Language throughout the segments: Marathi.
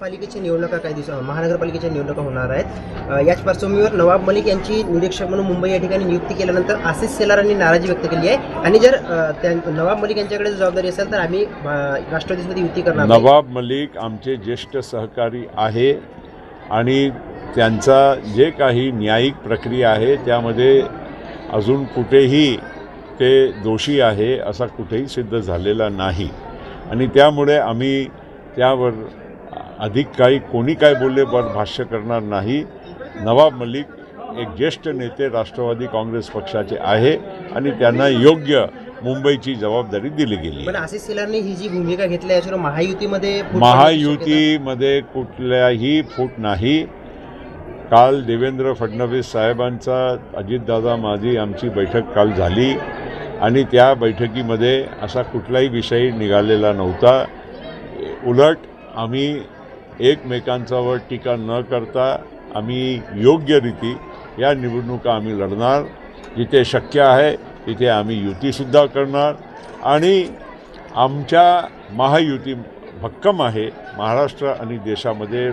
महापालिकेच्या निवडणुका काही दिवस महानगरपालिकेच्या निवडणुका होणार आहेत. याच पार्श्वभूमीवर नवाब मलिक यांची निरीक्षक म्हणून मुंबई या ठिकाणी नियुक्ती केल्यानंतर आशिष सेलारांनी नाराजी व्यक्त केली आहे. आणि जर त्या नवाब मलिक यांच्याकडे जबाबदारी असेल तर आम्ही राष्ट्रवादीमध्ये युती करणार नवाब मलिक आमचे ज्येष्ठ सहकारी आहे आणि त्यांचा जे काही न्यायिक प्रक्रिया आहे त्यामध्ये अजून कुठेही ते दोषी आहे असा कुठेही सिद्ध झालेला नाही. आणि त्यामुळे आम्ही त्यावर अधिक काही कोणी काय बोलले वर भाष्य करणार नाही. नवाब मलिक एक ज्येष्ठ नेते राष्ट्रवादी काँग्रेस पक्षाचे आहे आणि त्यांना योग्य मुंबईची जबाबदारी दिली गेली. पण आहे आशिष शेलारनी ही जी भूमिका घेतली आहे महायुतीमध्ये महायुतीमध्ये कुठल्याही फूट नाही. काल देवेंद्र फडणवीस साहेबांचा अजितदादा माझी आमची बैठक काल झाली आणि त्या बैठकीमध्ये असा कुठलाही विषय निघालेला नव्हता. उलट आम्ही एकमेकांच्यावर टीका न करता आम्ही योग्यरीती या निवडणुका आम्ही लढणार. जिथे शक्य आहे तिथे आम्ही युतीसुद्धा करणार. आणि आमच्या महायुती भक्कम आहे महाराष्ट्र आणि देशामध्ये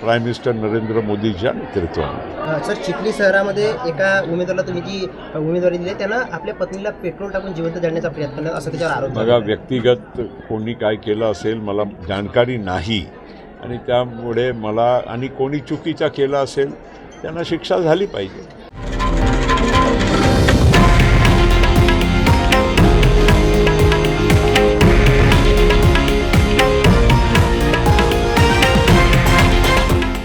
प्राईम मिनिस्टर नरेंद्र मोदीच्या नेतृत्वाने अ, सर चिखली शहरामध्ये एका उमेदवाराला तुम्ही जी उमेदवारी दिली त्यानं आपल्या पत्नीला पेट्रोल टाकून जिवंत जाण्याचा प्रयत्न केला असं त्याच्यावर आरोप बघा. व्यक्तिगत कोणी काय केलं असेल मला जाणकारी नाही. आणि त्यामुळे मला आणि कोणी चुकीचा केला असेल त्यांना शिक्षा झाली पाहिजे.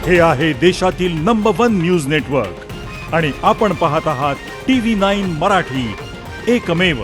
हे आहे देशातील नंबर वन न्यूज नेटवर्क आणि आपण पाहत आहात टी व्ही नाईन मराठी. एकमेव.